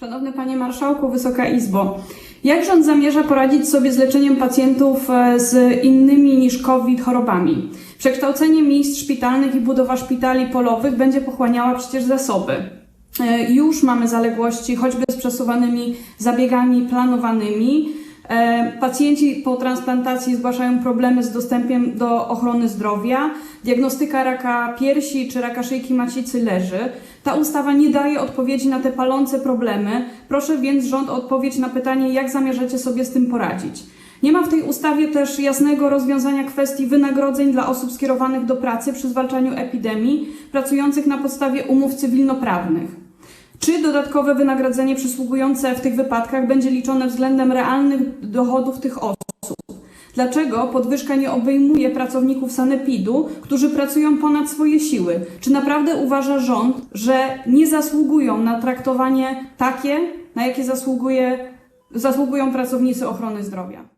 Szanowny Panie Marszałku, Wysoka Izbo. Jak rząd zamierza poradzić sobie z leczeniem pacjentów e, z innymi niż COVID chorobami? Przekształcenie miejsc szpitalnych i budowa szpitali polowych będzie pochłaniała przecież zasoby. E, Już mamy zaległości, choćby z przesuwanymi zabiegami planowanymi. E, Pacjenci po transplantacji zgłaszają problemy z dostępem do ochrony zdrowia. Diagnostyka raka piersi czy raka szyjki macicy leży. Ta ustawa nie daje odpowiedzi na te palące problemy. Proszę więc rząd o odpowiedź na pytanie, jak zamierzacie sobie z tym poradzić. Nie ma w tej ustawie też jasnego rozwiązania kwestii wynagrodzeń dla osób skierowanych do pracy przy zwalczaniu epidemii, pracujących na podstawie umów cywilnoprawnych. Czy dodatkowe wynagrodzenie przysługujące w tych wypadkach będzie liczone względem realnych dochodów tych osób? Dlaczego podwyżka nie obejmuje pracowników sanepidu, którzy pracują ponad swoje siły? Czy naprawdę uważa rząd, że nie zasługują na traktowanie takie, na jakie zasługuje, zasługują pracownicy ochrony zdrowia?